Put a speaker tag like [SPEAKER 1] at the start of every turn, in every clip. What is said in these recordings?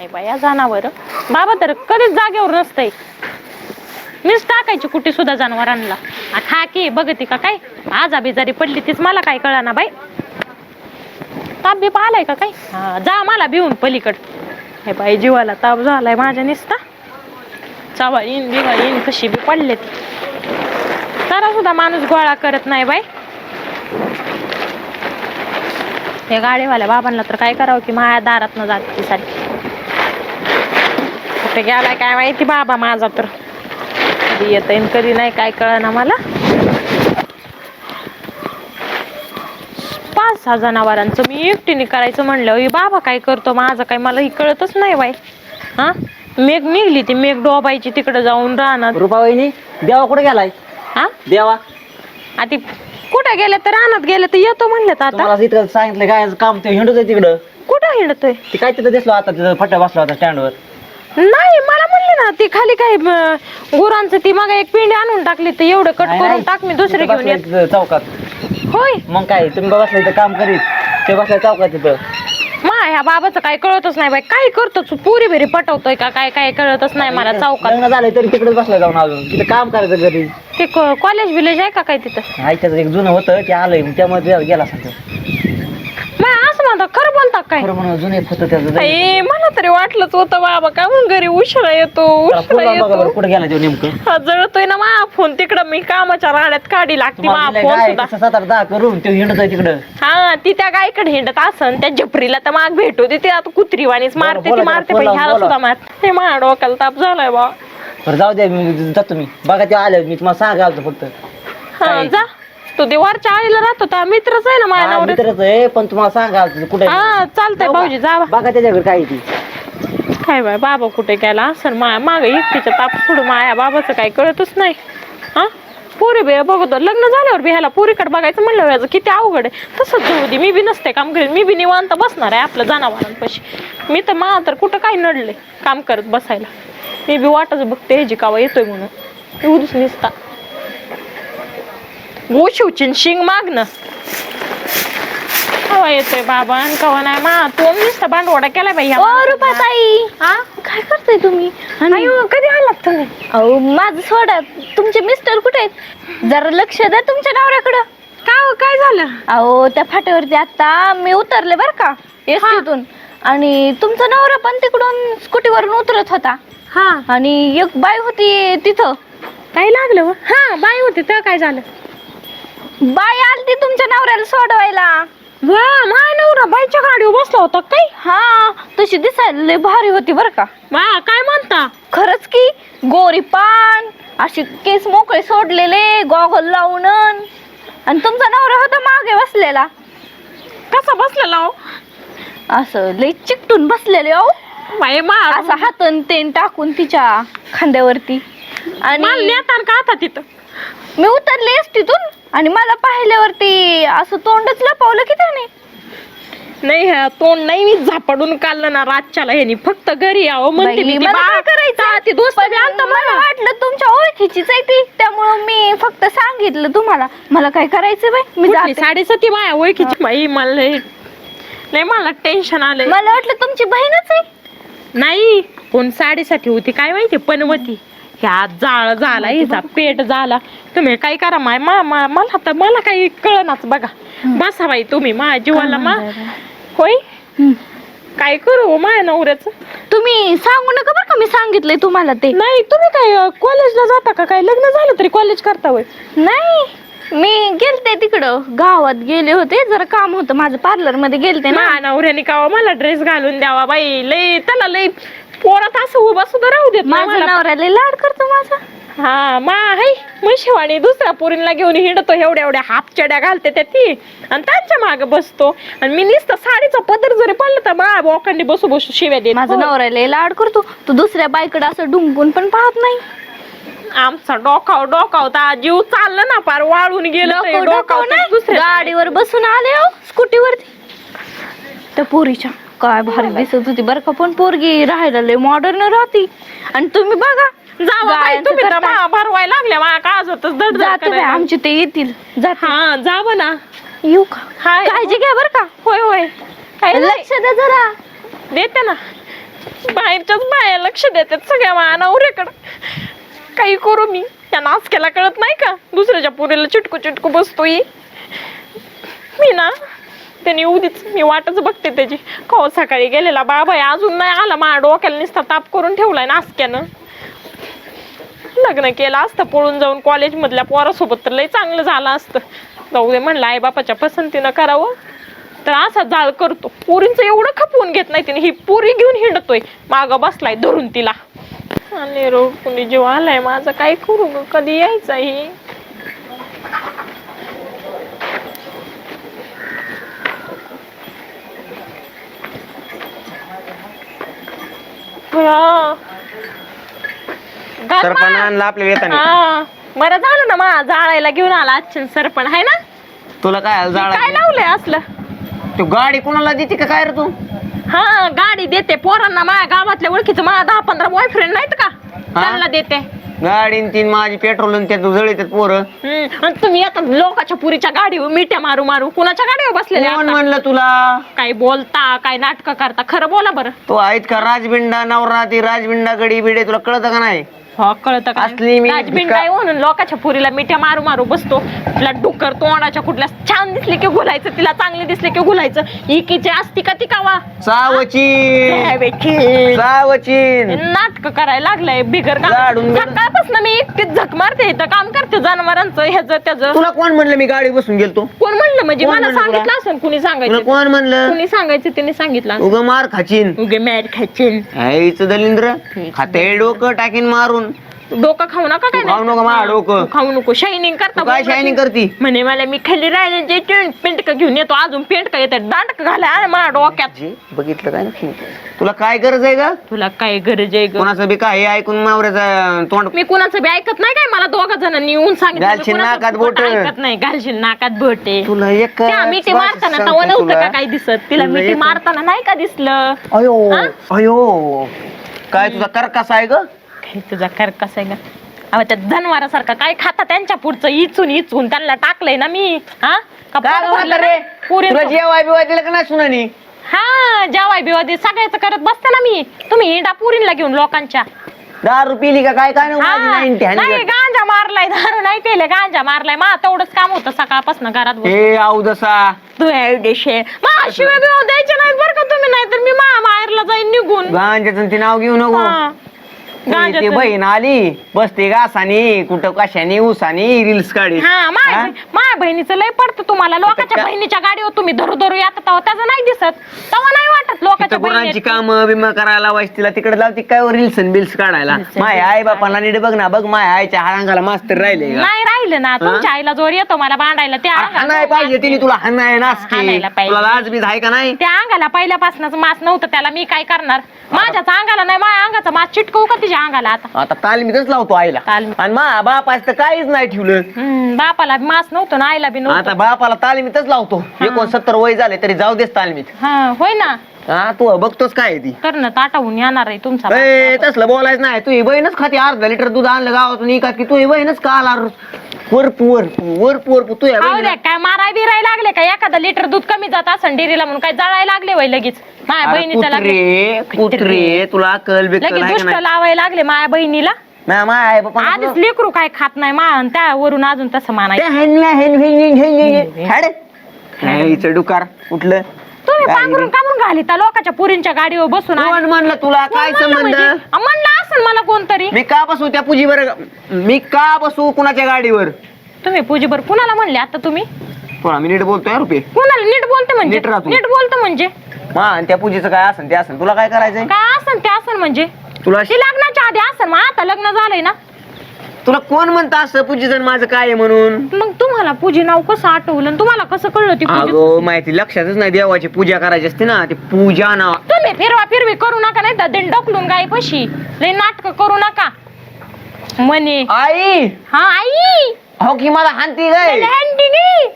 [SPEAKER 1] हे बाया जनावर. बाबा तर कधीच जागेवर नसतंय. मीच टाकायची कुठे सुद्धा जनावरांना. खा की बघते का काय? आजा बिजारी पडली तीच मला काय कळना बाई. ताप बीप आलाय का काय? हा जा मला भिवून पलीकड. हे बाई जीवाला ताप झालाय माझ्या निसता. चावा येईन बिवा येईन कशी बी पडले ती जरा सुद्धा माणूस गोळा करत नाही बाई. हे गाडीवाल्या बाबांना तर काय करावं की माया दारात न जाते सारखी. कुठे गेलाय काय माहिती बाबा माझा तर. कधी येत कधी नाही काय कळना मला. पाच सहा जनावरांचं मी एकटीने करायचं म्हणलं "अय बाबा काय करतो? माझं काय मला ही कळतच नाही बाई. हा? मेघ निघली ती मेघ डोबायची तिकडे जाऊन राहणार
[SPEAKER 2] रुपा वहिनी देवा कुठे गेलाय?
[SPEAKER 1] हा?
[SPEAKER 2] देवा.
[SPEAKER 1] आता कुठे गेले तर रानात गेले तर येतो म्हणलं तर आता.
[SPEAKER 2] तुम्हाला इथं सांगितलं काय काम ते हिंडत आहे तिकडं.
[SPEAKER 1] कुठं हिंडतोय?
[SPEAKER 2] ते काय तिथं दिसलो आता तिथं फट्टा बसला होता स्टँडवर
[SPEAKER 1] नाही मला म्हणले ना ती खाली काय म, गुरांचं ती मग एक पिंडी आणून टाकली तर एवढं कट करून टाक मी दुसरी घेऊन येत.
[SPEAKER 2] चौकात.
[SPEAKER 1] होय.
[SPEAKER 2] मग काय तुम्ही बसला इथं काम करीत. ते बसलाय चौकात तिथं
[SPEAKER 1] मा ह्या बाबाचं काय कळतच नाही बाई. काय करतो तू? पुरी बिरी पटवतोय का? काय काय कळतच नाही मला चौकात.
[SPEAKER 2] लग्न झालंय तरी तिकडेच बसलाय जाऊन अजून. तिथं काम करायचं घरी.
[SPEAKER 1] ते कॉलेज विलेज आहे का काय तिथं?
[SPEAKER 2] आईच्याच एक जुनं होतं ते आलंय. मग त्यामध्ये गेला सांगतो
[SPEAKER 1] म्हणता खरं बोलता काय?
[SPEAKER 2] खरं म्हणून जुनं एक होतं त्याचं
[SPEAKER 1] ए, मला तरी वाटलंच होतं बाबा काय म्हणून घरी उशिरा येतो
[SPEAKER 2] त्याला
[SPEAKER 1] उशिरा
[SPEAKER 2] फोन बघा बरं
[SPEAKER 1] येतो
[SPEAKER 2] कुठे गेला तो नेमकं?
[SPEAKER 1] हा, जळतोय ना मा फोन तिकडं मी कामाच्या राड्यात काढी लागती
[SPEAKER 2] तुम्हाला
[SPEAKER 1] मा
[SPEAKER 2] दिलंय
[SPEAKER 1] फोन
[SPEAKER 2] काय
[SPEAKER 1] सुद्धा.
[SPEAKER 2] तसं सात आठ दहा करून ते हिंडत आहे तिकडं.
[SPEAKER 1] हा ती त्या गायकडे हिंडत असन त्या झपरीला तर माग भेटू दे ते आता कुत्रीवाणीच
[SPEAKER 2] बरं,
[SPEAKER 1] मारते ती मारते पण ह्याला
[SPEAKER 2] बोला.
[SPEAKER 1] सुद्धा मार ते माझ्या डोक्याला ताप झालाय बा.
[SPEAKER 2] बरं जाऊ द्या मी जातो मी. बघा ते आले मी तुम्हाला सांगा आलतो फक्त.
[SPEAKER 1] हा
[SPEAKER 2] काय?
[SPEAKER 1] जा. तू ते वरच्या आईला राहतो त्या मित्रच आहे ना माझ्या
[SPEAKER 2] हा,
[SPEAKER 1] नवऱ्याचा.
[SPEAKER 2] मित्रच आहे पण तुम्हाला सांगा कुठे
[SPEAKER 1] हा चालतंय भाऊजी जावा
[SPEAKER 2] बघा त्याच्याकडे काय आहे ती.
[SPEAKER 1] काय बाय बाबा कुठे गेला? असं माया माग एकटीच्या ताप सोडून माया बाबाचं काय कळतच नाही. हा? पोरी बे बघतो. लग्न झाल्यावर बी ह्याला पोरीकडे बघायचं म्हणलं याचं किती अवघड आहे. तसंच जाऊ दे मी बी नसते काम करेन मी बी निवांत बसणार आहे आपलं जनावरांपाशी. मी तर मा तर कुठं काय नडले काम करत बसायला. मी बी वाटच बघते ह्याची कावा येतोय म्हणून. एवढीच निसता. गोशिवची शिंग मागणं कवा येतोय बाबा आणि कवा नाही. मा तो नुसता बांडवाडा केला बाई ह्या
[SPEAKER 3] ओ
[SPEAKER 1] माणसानं.
[SPEAKER 3] रुपाताई.
[SPEAKER 1] हा?
[SPEAKER 3] काय करताय तुम्ही? आणि?
[SPEAKER 1] अयो कधी आलात तुम्ही?
[SPEAKER 3] अहो माझं सोडा. तुमचे मिस्टर कुठे आहेत? जरा लक्ष द्या तुमच्या नवऱ्याकडं.
[SPEAKER 1] काय हो, काय झालं?
[SPEAKER 3] अहो त्या फाट्यावरती आता मी उतरले बर का एसटीतून आणि तुमचा नवरा पण तिकडून स्कूटीवरून उतरत होता.
[SPEAKER 1] हा.
[SPEAKER 3] आणि एक बाई होती तिथं.
[SPEAKER 1] काय लागलं हो? हा बाई होती तर काय झालं?
[SPEAKER 3] बाई आलती तुमच्या नवऱ्याला सोडवायला.
[SPEAKER 1] वा माय नवरा बाईच्या गाडीवर बसला होता काय
[SPEAKER 3] हा तशी दिसायला लय भारी होती बर का.
[SPEAKER 1] वा काय म्हणता?
[SPEAKER 3] खरंच की गोरी पान असे केस मोकळे सोडलेले गॉगल लावून. आणि तुमचा नवरा होता मागे बसलेला.
[SPEAKER 1] कसा बसलेला हो?
[SPEAKER 3] असं लय चिकटून बसलेले हो.
[SPEAKER 1] बाई मा
[SPEAKER 3] असं हातन तेन टाकून तिच्या खांद्यावरती.
[SPEAKER 1] मला
[SPEAKER 3] आणि
[SPEAKER 1] नेतान का आता तिथं?
[SPEAKER 3] मी उतरले तिथून आणि मला पाहिल्यावरती असं तोंडच लपवलं की त्याने.
[SPEAKER 1] नाही ह्या तोंड नाही मी झापडून काढलं ना रातच्याला ह्यानी. फक्त घरी यावं म्हणते
[SPEAKER 3] बाई,
[SPEAKER 1] मी. ती
[SPEAKER 3] मला
[SPEAKER 1] बा-
[SPEAKER 3] काय करायचं?
[SPEAKER 1] ता- ती दोस्त
[SPEAKER 3] पण मला
[SPEAKER 1] मला.
[SPEAKER 3] वाटलं तुमच्या ओळखीचीच आहे ती. त्यामुळं मी फक्त सांगितलं तुम्हाला. मला काय करायचं बाई? मी
[SPEAKER 1] कुठली?
[SPEAKER 3] जाते.
[SPEAKER 1] साडेसाती माया ओळखीची? बाई मला लय लय मला टेन्शन आलंय.
[SPEAKER 3] मला वाटलं तुमची बहीणच आहे.
[SPEAKER 1] नाही कोण साडेसाठी होती काय माहिती? पनवती ह्या जाळ झाला हिचा पेट झाला. तुम्ही काय करा माय मा मा- मला तर मला काही कळनाच बघा. बसा बाई तुम्ही माझ्या जीवाला मा होय?
[SPEAKER 3] हम्म.
[SPEAKER 1] काय करू माया नवऱ्याचं?
[SPEAKER 3] तुम्ही सांगू नका बरं का मी सांगितलंय तुम्हाला ते.
[SPEAKER 1] नाही तुम्ही काय कॉलेजला जाता का काय? लग्न झालं तरी कॉलेज करता होय?
[SPEAKER 3] नाही मी गेलते तिकडं. गावात गेले होते जरा काम होतं. माझं पार्लरमध्ये गेलते ना.
[SPEAKER 1] माझ्या नवऱ्याने का मला ड्रेस घालून द्यावा बाई. लय त्याला लय पोरात असं उभा सुद्धा राहू देत नाही
[SPEAKER 3] माझा
[SPEAKER 1] मला.
[SPEAKER 3] नवऱ्याला लाड करतो माझा.
[SPEAKER 1] हा मा हाय म्हशिवाणी दुसऱ्या पोरींना घेऊन हिंडतो एवढ्या एवढ्या हाफ चड्या घालते त्या ती. आणि त्यांच्या मागे बसतो. आणि मी नुसतं साडीचा पदर जरी पडलं तर मा बोकांडी बसू बसू शिव्या देत
[SPEAKER 3] माझा
[SPEAKER 1] हो.
[SPEAKER 3] नवऱ्याला लाड करतो. तू दुसऱ्या बाईकडे असं डुंकून पण पाहत नाही.
[SPEAKER 1] आमचा डोकाव डोकावता जीव चालला ना पार वाळून गेलं ते
[SPEAKER 3] डोकं- डोकं
[SPEAKER 1] डोकावतं
[SPEAKER 3] नाही.
[SPEAKER 1] दुसऱ्या
[SPEAKER 3] गाडीवर बसून आले हो स्कूटीवरती. त्या पोरीच्या. काय भारी दिसत होती बरं का. पण पोरगी राहायला लय मॉडर्न राहती. आणि तुम्ही बघा
[SPEAKER 1] जावा बाई,
[SPEAKER 3] गायांचं
[SPEAKER 1] तुम्ही तर
[SPEAKER 3] करता.
[SPEAKER 1] मा भरवायला लागल्या मा काज होत दड
[SPEAKER 3] जाते बाई, आमचे ते येतील. जाते.
[SPEAKER 1] हा जावं ना.
[SPEAKER 3] येऊ का?
[SPEAKER 1] हाय.
[SPEAKER 3] काळजी घ्या बरं का.
[SPEAKER 1] होय होय. काय नाही.
[SPEAKER 3] लक्ष द्या जरा.
[SPEAKER 1] देते ना. बाहेरच्याच बाया लक्ष देतात सगळ्या माझ्या नवऱ्याकडं. काही करू मी. त्या नाचक्याला कळत नाही का? दुसऱ्याच्या पोरीला चिटकू चिटकू बसतोय. मी ना त्याने उदीच मी वाटच बघते त्याची. कवा सकाळी गेलेला बाबा आहे, अजून नाही आला माझ्या डोक्याला नुसता ताप करून ठेवलाय नासक्यानं लग्न केलं असतं पळून जाऊन कॉलेजमधल्या पोरासोबत तर लय चांगलं झालं असतं. जाऊ दे म्हणलं आई बापाच्या पसंतीनं करावं. तर असा जाळ करतो. पुरींचं एवढं खपवून घेत नाही तिने. ही पुरी घेऊन हिंडतोय. माग बसलाय धरून तिला. आणि रोग कुणी जीव आलाय माझं काय करू कधी यायचं ही हा. मा.
[SPEAKER 4] आणला येताना
[SPEAKER 1] हा. बरं झालं ना मा जाळायला घेऊन आला अच्छन सरपण आहे ना?
[SPEAKER 4] तुला काय
[SPEAKER 1] काय
[SPEAKER 4] जाळा
[SPEAKER 1] लावलंय असलं?
[SPEAKER 4] तू गाडी कोणाला देते का काय रे तू?
[SPEAKER 1] हा गाडी देते पोरांना माझ्या गावातल्या ओळखीचं माझ्या दहा पंधरा बॉयफ्रेंड नाहीत का? त्यांना देते.
[SPEAKER 4] गाडी न तीन माझी पेट्रोल आणि त्यात जळीत पोरं.
[SPEAKER 1] हम्म, आणि तुम्ही आता लोकाच्या पुरीच्या गाडीवर मिठ्या मारू मारू कुणाच्या गाडीवर बसलेले
[SPEAKER 4] कोण
[SPEAKER 1] आता?
[SPEAKER 4] म्हणलं तुला?
[SPEAKER 1] काय बोलता काय नाटक करता खरं बोला बरं.
[SPEAKER 4] तू आहेत का राजबिंडा नवरा ती राजबिंडा गडी बिडे तुला कळतं का नाही?
[SPEAKER 1] हो कळतं का?
[SPEAKER 4] असली मी
[SPEAKER 1] राजबिंड
[SPEAKER 4] भिका-
[SPEAKER 1] काय म्हणून? लोकाच्या पुरीला मिठ्या मारू मारू बसतो. तिला डुक्कर तोंडाच्या कुठल्या छान दिसले की घुलायचं तिला चांगले दिसले की घुलायचं. इकीचे असती का ती कावा?
[SPEAKER 4] सावची सावचीन.
[SPEAKER 1] नाटक करायला लागलंय बिगर
[SPEAKER 4] लाडून बिडून.
[SPEAKER 1] सकाळपासून मी एकटीच झक मारते इथं काम करते जनावरांचं ह्याच त्याच.
[SPEAKER 4] तुला कोण म्हणलं मी गाडी बसून गेलतो?
[SPEAKER 1] कोण म्हणलं म्हणजे?
[SPEAKER 4] कोण
[SPEAKER 1] मला
[SPEAKER 4] म्हणलं तुला?
[SPEAKER 1] सांगितलं असेल कुणी
[SPEAKER 4] तुला
[SPEAKER 1] सांगायचं.
[SPEAKER 4] कोण म्हणलं?
[SPEAKER 1] कुणी सांगायचं त्याने सांगितलं असेल.
[SPEAKER 4] उग मार खाचीन.
[SPEAKER 1] उगे मॅड खायचे
[SPEAKER 4] आईचं दलिंद्र खाते डोकं टाकीन मारून.
[SPEAKER 1] डोकं खाऊ नका काय
[SPEAKER 4] खाऊ नको माझं डोकं.
[SPEAKER 1] खाऊ नको. शायनिंग करता
[SPEAKER 4] तू काय
[SPEAKER 1] बोलता
[SPEAKER 4] शायनिंग
[SPEAKER 1] ती.
[SPEAKER 4] करती?
[SPEAKER 1] म्हणे मला मी खाली राहिले जे पेंटक घेऊन येतो. अजून पेंटक येतात. दांडक आणि माझ्या डोक्यात.
[SPEAKER 4] जे बघितलं काय ना तुला काय गरज आहे का
[SPEAKER 1] तुला काय गरज आहे ग?
[SPEAKER 4] कोणाचं बी काय हे ऐकून नवऱ्याचं तोंड
[SPEAKER 1] मी कुणाचं बी ऐकत नाही काय? मला दोघा जणांनी येऊन सांगितलं. मी
[SPEAKER 4] घालशील
[SPEAKER 1] कुणाचं
[SPEAKER 4] नाकात
[SPEAKER 1] बोट
[SPEAKER 4] बोटं.
[SPEAKER 1] ऐकत नाही. घालशील नाकात बोटे.
[SPEAKER 4] तुला एक
[SPEAKER 1] त्या मिठी मारताना तवा नव्हतं का काय दिसत? तिला
[SPEAKER 4] तुला
[SPEAKER 1] मिठी
[SPEAKER 4] एक-
[SPEAKER 1] मारताना नाही का दिसलं?
[SPEAKER 4] अयो
[SPEAKER 1] हा?
[SPEAKER 4] अयो. काय तुझा कर कसा आहे ग?
[SPEAKER 1] काय तुझा कर कसा आहे का? अहो त्या जनावरासारखा काय खाता? त्यांच्या पुढचं इचून इचून त्यांना टाकलंय ना मी. हा? का
[SPEAKER 4] काय
[SPEAKER 1] पोट
[SPEAKER 4] गं
[SPEAKER 1] भरलं
[SPEAKER 4] म्हातारे?
[SPEAKER 1] नाही? पुरींचं-
[SPEAKER 4] तुला जेवाय बिवाय दिलं का नाही सुनानी?
[SPEAKER 1] हा जेवाय बिवाय सगळ्याच करत बसते ना मी. तुम्ही हिंडा पुरीला घेऊन लोकांच्या.
[SPEAKER 4] दारू पिली का काय? काय
[SPEAKER 1] हा,
[SPEAKER 4] नाही
[SPEAKER 1] गांजा मारलाय दारू नाही पेले गांजा मारलाय. मा तेवढंच काम होतं सकाळपासून घरात बसून.
[SPEAKER 4] हे आऊ दसा.
[SPEAKER 1] तू देशे. मा शिवाय बिवाय द्यायचे नाहीत बरं का तुम्ही? नाही तर मी मा माहेरला जाईन निघून.
[SPEAKER 4] गांजाचं ते नाव घेऊ नको.
[SPEAKER 1] हा.
[SPEAKER 4] ती- बहीण आली बसते घासानी कुठं कशानी उसानी रील्स काढी
[SPEAKER 1] हा माय
[SPEAKER 4] हा?
[SPEAKER 1] माय बहिणीचं लय पडतं तुम्हाला. लोकांच्या
[SPEAKER 4] का-
[SPEAKER 1] बहिणीच्या गाडीवर तुम्ही धरू धरू येतात तेव्हा त्याचं नाही दिसत. तेव्हा नाही वाटत लोकांच्या
[SPEAKER 4] तिथं गुरांची
[SPEAKER 1] बहिणी
[SPEAKER 4] काम बिमा करायला लावायची तिला तिकडे लावती काय रील्स बिल्स काढायला?
[SPEAKER 1] Reels
[SPEAKER 4] माय आई बापाला नीट बघ ना बघ माय आईच्या हारांगाला मास्तर राहिले का?
[SPEAKER 1] नाही राहिलं ना तुमच्या आईला जोर येतो मला भांडायला. त्या
[SPEAKER 4] हाणाय पाहिजे तिने तुला हाणाय नासकी
[SPEAKER 1] हाणायला पाहिजे.
[SPEAKER 4] तुला लाज बीज आहे का नाही?
[SPEAKER 1] त्या अंगाला पहिल्यापासूनच मास नव्हतं त्याला मी काय करणार? माझ्याच अंगाला नाही माझ्या अंगाचा मास चिटकवू का तिच्या अंगाला आता.
[SPEAKER 4] आता तालमीतच लावतो आईला.
[SPEAKER 1] तालमीत.
[SPEAKER 4] आणि मा बाप आज तर काहीच नाही ठेवलं.
[SPEAKER 1] हम्म, बापाला मास नव्हतं ना आईला बी
[SPEAKER 4] आता
[SPEAKER 1] नव्हतं
[SPEAKER 4] बापाला तालमीतच लावतो. एकोणसत्तर वय झाले तरी जाऊ देस तालमीत.
[SPEAKER 1] हा होय ना.
[SPEAKER 4] हा तू बघतोच काय आहे ती
[SPEAKER 1] करणं ताटावून येणार आहे तुमचा
[SPEAKER 4] ए, तसलं बोलायचं नाही. तू ही बहीणच खाती अर्धा लिटर दूध आणलं गावातून इका की तू ही बहीणच का आला? वर वर वर वर तू या
[SPEAKER 1] खाऊ द्या
[SPEAKER 4] बहिणीला-
[SPEAKER 1] काय माराय बिराय लागले का? एखादा लिटर दूध कमी जात असं डेअरीला म्हणून काय जळायला लागले वय लगेच? माझ्या
[SPEAKER 4] अरे
[SPEAKER 1] बहिणीचा लागले
[SPEAKER 4] कुत्रे कुत्रे तुला अकल बिकल
[SPEAKER 1] लगेच
[SPEAKER 4] आहे का
[SPEAKER 1] दुष्ट
[SPEAKER 4] नाही?
[SPEAKER 1] लावायला लागले बहिणीला.
[SPEAKER 4] नाही, माय बापा
[SPEAKER 1] आधीच लेकरू काय खात नाही मा आणि त्यावरून अजून तसं मानायचं.
[SPEAKER 4] ते हेन हेन हेन हेन हेन हेन हेड. नाही, इथं डुकार उठलं
[SPEAKER 1] तुम्ही
[SPEAKER 4] काय
[SPEAKER 1] पांघरून? कामून घालिता. लोकांच्या पुरींच्या गाडीवर बसून आले.
[SPEAKER 4] कोण म्हणलं तुला?
[SPEAKER 1] कोण
[SPEAKER 4] काय
[SPEAKER 1] म्हणलं
[SPEAKER 4] संबंध?
[SPEAKER 1] म्हणजे? अ, म्हणलं असेल मला कोणतरी.
[SPEAKER 4] मी का बसू त्या पूजीवर? मी का बसू कुणाच्या गाडीवर?
[SPEAKER 1] तुम्ही पूजीबर कुणाला म्हणले आता तुम्ही?
[SPEAKER 4] थोडा नीट बोलतोय हा रुपये
[SPEAKER 1] कुणाला? नीट बोलते म्हणजे?
[SPEAKER 4] नीट राहा तू.
[SPEAKER 1] नीट बोलतो म्हणजे?
[SPEAKER 4] आणि त्या पूजेचं काय असेल ते असेल तुला काय करायचंय?
[SPEAKER 1] काय असन ते असन म्हणजे?
[SPEAKER 4] तुला
[SPEAKER 1] ते लग्नाच्या आधी असन मग आता लग्न झालंय ना?
[SPEAKER 4] तुला कोण म्हणतं असं पूजेचं माझं काय आहे म्हणून?
[SPEAKER 1] मग तुम्हाला पूजी नाव कसं आठवलं? आणि तुम्हाला कसं कळलं ती
[SPEAKER 4] अगं माहिती लक्षातच नाही देवाची पूजा करायची असते ना ती पूजा ना
[SPEAKER 1] तुम्ही फिरवा फिरवी करू नका नाही तर दिन ढकलून गाय पशी लय नाटक करू नका. म्हणे
[SPEAKER 4] आई!
[SPEAKER 1] हा आई!
[SPEAKER 4] हो की मला हानती गाय
[SPEAKER 1] गी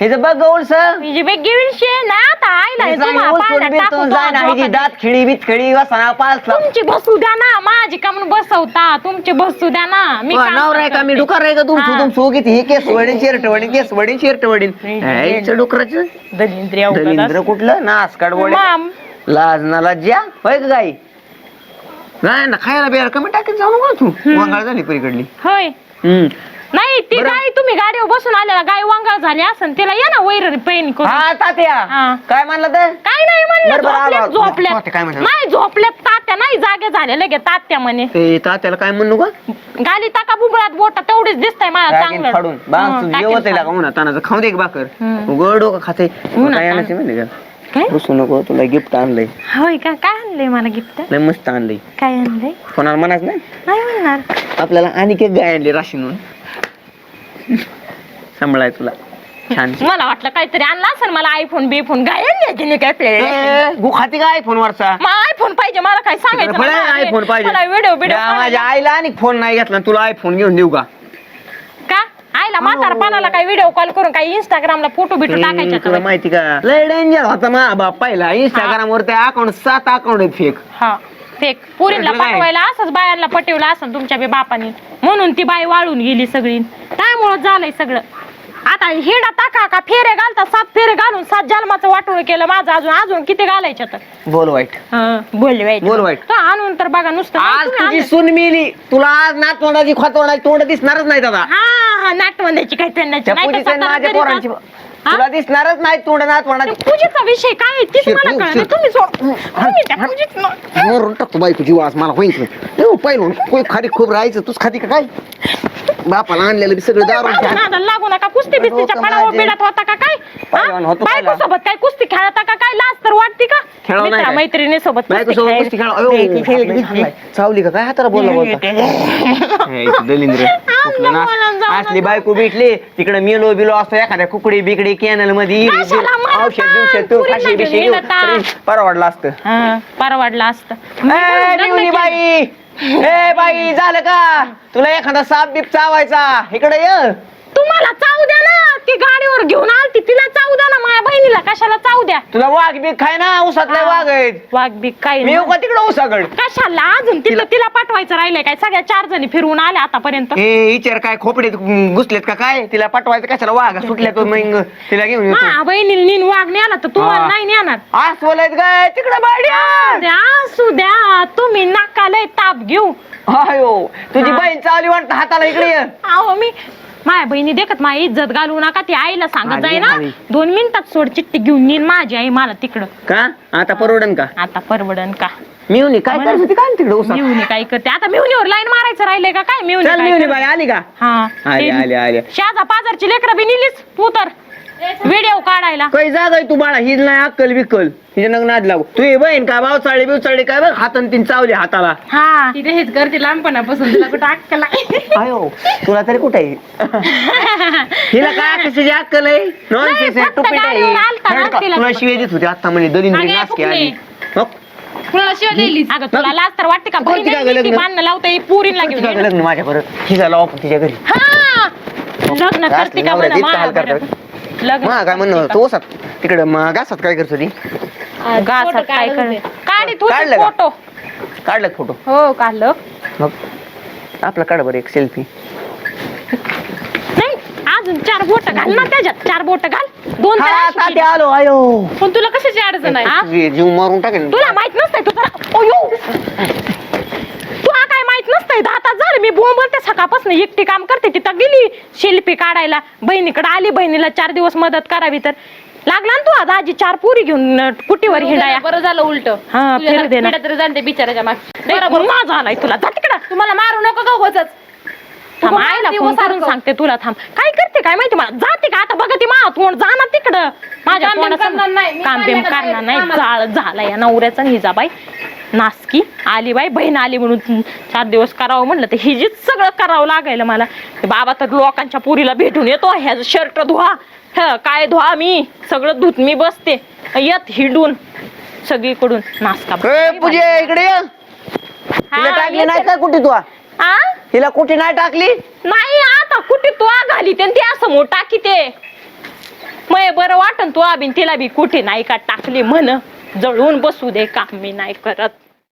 [SPEAKER 4] हे जे बघ गौलस
[SPEAKER 1] म्हणजे वेगळी विषय ना आता आईला हे तुम्हाला पाण्यात टाकू तो झोका
[SPEAKER 4] दात खिळी बीत खिळी वसना पाचला
[SPEAKER 1] तुमची बसू द्या ना माझी का म्हणून बसवता तुमची बसू द्या ना मी काम
[SPEAKER 4] नवरा आहे का मी
[SPEAKER 1] करते.
[SPEAKER 4] डुकार आहे का तुमचं
[SPEAKER 1] हा.
[SPEAKER 4] तुमचं किती हे केस वडीन शेरट वडीन केस वडीन शेरट
[SPEAKER 1] नाही,
[SPEAKER 4] डुकराचं?
[SPEAKER 1] दलिंद्री.
[SPEAKER 4] कुठलं? नासकाड वडीन
[SPEAKER 1] माम,
[SPEAKER 4] लाज ना लज्जा. होय का गाई? नाही ना खायला बियाला कमी टाकीत जाऊ नको तू. वांगाळ झाली पलीकडली.
[SPEAKER 1] होय.
[SPEAKER 4] हम्म.
[SPEAKER 1] नाही ती
[SPEAKER 4] बरं.
[SPEAKER 1] गाय तुम्ही गाडीवर बसून आलेला गाय वांगाळ झाली असन तिला या ना वैर पैन करून.
[SPEAKER 4] हा तात्या. काय म्हणलं तर?
[SPEAKER 1] काय नाही म्हणलं
[SPEAKER 4] बरं, बरं, आलो,
[SPEAKER 1] झोपल्यात
[SPEAKER 4] आलो.
[SPEAKER 1] झोपल्यात
[SPEAKER 4] तात्या काय म्हणलं?
[SPEAKER 1] नाही झोपल्यात तात्या नाही जागे झाले लगे तात्या म्हणे.
[SPEAKER 4] ते तात्याला काय म्हणू का
[SPEAKER 1] गाली टाका बुबळात बोटा तेवढीच दिसतंय मला
[SPEAKER 4] टाकीन
[SPEAKER 1] चांगलं.
[SPEAKER 4] फाडून. बांग
[SPEAKER 1] हं, टाकीन
[SPEAKER 4] जेवत आहे का
[SPEAKER 1] फाडून.
[SPEAKER 4] उन्हा तानाचं खाऊ दे एक भाकर.
[SPEAKER 1] हम्म.
[SPEAKER 4] उघड डोकं खाते.
[SPEAKER 1] उन्हात
[SPEAKER 4] काय
[SPEAKER 1] ताण.
[SPEAKER 4] आणायचं माहिती का
[SPEAKER 1] काय?
[SPEAKER 4] रुसू नको तुला गिफ्ट आणलंय.
[SPEAKER 1] होय का? काय आणलंय मला गिफ्ट?
[SPEAKER 4] लय मस्त आणलंय.
[SPEAKER 1] काय आणलंय?
[SPEAKER 4] कोणाला म्हणायचं नाही?
[SPEAKER 1] नाही म्हणणार.
[SPEAKER 4] आपल्याला आणि एक गाय आणली राशीनून. सांभाळाय तुला. छान.
[SPEAKER 1] मला वाटलं काहीतरी आणला असेल मला आयफोन बीफोन आणली नाही काय आपल्याला?
[SPEAKER 4] गु खाती काय फोन वरचा?
[SPEAKER 1] आयफोन पाहिजे मला काय सांगायचं
[SPEAKER 4] आयफोन पाहिजे.
[SPEAKER 1] मला व्हिडिओ व्हिडिओ
[SPEAKER 4] या माझ्या आईला आणि फोन नाही घेतला तुला आयफोन घेऊन देऊ का?
[SPEAKER 1] का? आईला म्हातारपणाला काय व्हिडिओ कॉल करून काय इंस्टाग्रामला फोटो बिटो टाकायचे
[SPEAKER 4] तुला माहिती का? लय डेंजर होता मा बाप पहिला. इंस्टाग्राम वर त्या अकाउंट सात अकाउंट आहेत फेक
[SPEAKER 1] हा. फेक पुरीला? पाठवायला असंच बायांना पटवलं असं तुमच्या बी बापानी. म्हणून ती बाई वाळून गेली सगळी. त्यामुळं झालंय सगळं. आता हिडा टाका का? फेरे घालता सात फेरे घालून सात जन्माचं वाटोळ केलं माझं अजून. अजून किती घालायचं तर
[SPEAKER 4] बोल वाईट.
[SPEAKER 1] हं, बोल वाईट.
[SPEAKER 4] बोल वाईट.
[SPEAKER 1] तो आणून तर बघा नुसतं
[SPEAKER 4] आज
[SPEAKER 1] तुम्ही
[SPEAKER 4] तुझी
[SPEAKER 1] आणलं.
[SPEAKER 4] सून मिली. तुला आज नात तोंडाची खोतोंडाची तोंड दिसणारच नाही दादा.
[SPEAKER 1] हा हा नाटवंदाची काय त्यांनाची
[SPEAKER 4] त्या
[SPEAKER 1] नाही तर
[SPEAKER 4] पूजेच्या आणि
[SPEAKER 1] स्वतःला
[SPEAKER 4] माझ्या पोरांची? तुला दिसणारच नाही तोंड नात
[SPEAKER 1] त्या पूजेचा विषय काय आहे तीच
[SPEAKER 4] शिर,
[SPEAKER 1] मला
[SPEAKER 4] शिर,
[SPEAKER 1] कळलं?
[SPEAKER 4] शिर.
[SPEAKER 1] तुम्ही सोड तुम्ही त्या पूजेत न-
[SPEAKER 4] मरून टाकतो बाई तुझी वास मला होईल पहिलं कोई खाली खूप राहायचं तूच खाती का काय? बापाला आणलेलं बी सगळं दारू
[SPEAKER 1] माझ्या नादाला लागू नका. कुस्ती बिस्तीच्या
[SPEAKER 4] माझे.
[SPEAKER 1] बिडत होता का काय?
[SPEAKER 4] पहिलवान होतो
[SPEAKER 1] बायको. सोबत काय कुस्ती खेळता का काय? लाज तर वाटते का?
[SPEAKER 4] खेळावं नाही
[SPEAKER 1] मित्रा
[SPEAKER 4] काय?
[SPEAKER 1] मैत्रिणी सोबत
[SPEAKER 4] बायको सोबत कुस्ती खेळा अयो, चावली का काय हाताला बोलला बोलता? हे, इथं दलिंद्र. कुठलं ना?
[SPEAKER 1] बोलायला जाऊ
[SPEAKER 4] असली बायको भेटली तिकडे मेलो बिलो असतो एखाद्या कुकडी बिकडी कॅनलमध्ये
[SPEAKER 1] कशाला मारता?
[SPEAKER 4] औषध बिवषध तू
[SPEAKER 1] पुरीला
[SPEAKER 4] खाशी बिशी
[SPEAKER 1] घेऊन
[SPEAKER 4] घेऊ
[SPEAKER 1] येता.
[SPEAKER 4] तरी परवडलं असतं.
[SPEAKER 1] हा, परवडलं असतं.
[SPEAKER 4] ए, मिवणी बाई! ए बाई झालं का? तुला एखादा साप बीप चावायचा. इकडे ये.
[SPEAKER 1] तुम्हाला चावू द्या ती गाडीवर घेऊन आलती तिला चावू द्या ना माझ्या बहिणीला कशाला चावू द्या?
[SPEAKER 4] तुला वाघ बीक खाय ना उसातले वाघ आहेत.
[SPEAKER 1] वाघ बी काही
[SPEAKER 4] मी येऊ का तिकडे उसाकड
[SPEAKER 1] कशाला अजून? तिला तिला पाठवायचं राहिलंय काय? सगळ्या चार जणी फिरवून आल्या आतापर्यंत.
[SPEAKER 4] ए विचार काय खोपडीत घुसलेत का काय? तिला पाठवायचं कशाला? वाघ सुटल्या तो मग तिला घेऊन येतो.
[SPEAKER 1] हा बहिणीला नीन वाघ नेला तर तुम्हाला
[SPEAKER 4] हा.
[SPEAKER 1] नाही नेणार
[SPEAKER 4] आज बोलायत काय तिकडे बाड्या
[SPEAKER 1] द्या असू द्या तुम्ही नाकालय ताप घेऊ.
[SPEAKER 4] अयो तुझी
[SPEAKER 1] हा.
[SPEAKER 4] बहीण चावली वाटत हाताला इकडे ये.
[SPEAKER 1] अहो मी माझ्या बहिणी देखत माझी इज्जत घालू नका ती आईला सांगत जाय ना.
[SPEAKER 4] आली.
[SPEAKER 1] दोन मिनिटात सोड चिठ्ठी घेऊन येईन माझी आई मला तिकडं.
[SPEAKER 4] का? आता परवडन का?
[SPEAKER 1] आता परवडन का?
[SPEAKER 4] मिवनी काय करत होती काय तिकडे उसा
[SPEAKER 1] मिवणी काय करते? आता मिवणीवर लाईन मारायचं राहिलंय का? काय मिवणी
[SPEAKER 4] चल? बाई आली का?
[SPEAKER 1] हा.
[SPEAKER 4] आली,
[SPEAKER 1] ते-
[SPEAKER 4] आली, आली.
[SPEAKER 1] शाजा पाजारची लेकरं बी निलीच तू तर व्हिडिओ काढायला?
[SPEAKER 4] काही जागा आहे तू बाळा हिज नाही अक्कल बिक्कल. हिच्या नग नाद लागू तू ये बहीण का भाव चाळी बिव चाळी काय बघ हातान तीन चावली हाताला.
[SPEAKER 1] हा. तिथे हेच करते लहानपणापासून तिला कुठं अक्कल आहे.
[SPEAKER 4] तुला तरी कुठे हिला काय कशाची अक्कल आहे? नॉन
[SPEAKER 1] नाही,
[SPEAKER 4] सेन्स आहे
[SPEAKER 1] फक्त
[SPEAKER 4] टुपीट आहे.
[SPEAKER 1] गाडीवर आलता ना
[SPEAKER 4] थर्ड का?
[SPEAKER 1] तिला.
[SPEAKER 4] शिवाय देत होती आता म्हणे दलिंद्री
[SPEAKER 1] अगे,
[SPEAKER 4] नासकी
[SPEAKER 1] फुकणे.
[SPEAKER 4] आली. हो?
[SPEAKER 1] अगं तुला लाज तर वाटते का?
[SPEAKER 4] कोणती का गं लग्न?
[SPEAKER 1] बांधणं लावते पुरीला घेऊन
[SPEAKER 4] तुझ्या
[SPEAKER 1] ये.
[SPEAKER 4] लग्न? माझ्या परत हिला लावा आपण तिच्या घरी
[SPEAKER 1] हा. लग्न करते का म्हणा लग्न
[SPEAKER 4] मग काय म्हणणं? तो ओसात तिकडे मग घासात काय करत होती?
[SPEAKER 1] का? गासात काय कर काढीत होती
[SPEAKER 4] काढलं का?
[SPEAKER 1] फोटो.
[SPEAKER 4] काढलं फोटो?
[SPEAKER 1] हो काढलं.
[SPEAKER 4] मग? आपला काढ बरं एक सेल्फी
[SPEAKER 1] नाही अजून चार बोट घाल ना त्याच्यात. चार बोट घाल. दोन तर अशी केली.
[SPEAKER 4] आलो आयो.
[SPEAKER 1] पण तुला कशाची अडचण आहे हा?
[SPEAKER 4] तुझी जीव मारून टाकेल
[SPEAKER 1] तुला माहीत नसतंय तू जरा काय माहीत नसतंय. दहा तास झाले मी बोंबलते सकाळपासून एकटी काम करते. तिथं गेली. शिल्पी काढायला. बहिणीकडे आली. बहिणीला चार दिवस मदत करावी तर. लागला ना तू आज आजी चार पुरी घेऊन अं, कुटीवर हिंडाया?
[SPEAKER 3] बरं झालं उलट.
[SPEAKER 1] हा फिर दे ना.
[SPEAKER 3] तरी जाणते बिचाराच्या माग.
[SPEAKER 1] बरोबर माझा आलाय तुला. जा तिकडं.
[SPEAKER 3] तुम्हाला मारू नको उगाचच.
[SPEAKER 1] थांब आईला फोन करून. सांगते तुला थांब. काय करते काय माहिती मला? जाते का? आता बघ ती मा तोंड जा ना तिकडं. माझ्या
[SPEAKER 3] काम बिम. करणार नाही. मी
[SPEAKER 1] काम बिम
[SPEAKER 3] चालले
[SPEAKER 1] करणार
[SPEAKER 3] का
[SPEAKER 1] नाही.
[SPEAKER 3] कामाला?
[SPEAKER 1] जाळ झाला या नवऱ्याचा हिजा बाई नासकी आली बाई बहीण आली म्हणून चार दिवस करावं म्हणलं तर हिजीच सगळं करावं लागायला मला. ते बाबा तर लोकांच्या पुरीला भेटून येतो ह्याच शर्ट धुवा. ह, काय धुवा मी? सगळं धुत मी बसते. येत हिंडून सगळीकडून. नासका
[SPEAKER 4] ए, पूजे इकडे ये. तिला
[SPEAKER 1] हा,
[SPEAKER 4] टाकली
[SPEAKER 1] येते.
[SPEAKER 4] नाही का कुठे तू?
[SPEAKER 1] आ?
[SPEAKER 4] हिला कुठे नाही टाकली?
[SPEAKER 1] नाही आता कुठे तू घाली त्यांनी ते असं मोठ टाकी ते. मग बरं वाटन तू आबीन तिला बी कुठे नाही का टाकली म्हण. जळून बसू दे काम मी नाही करत.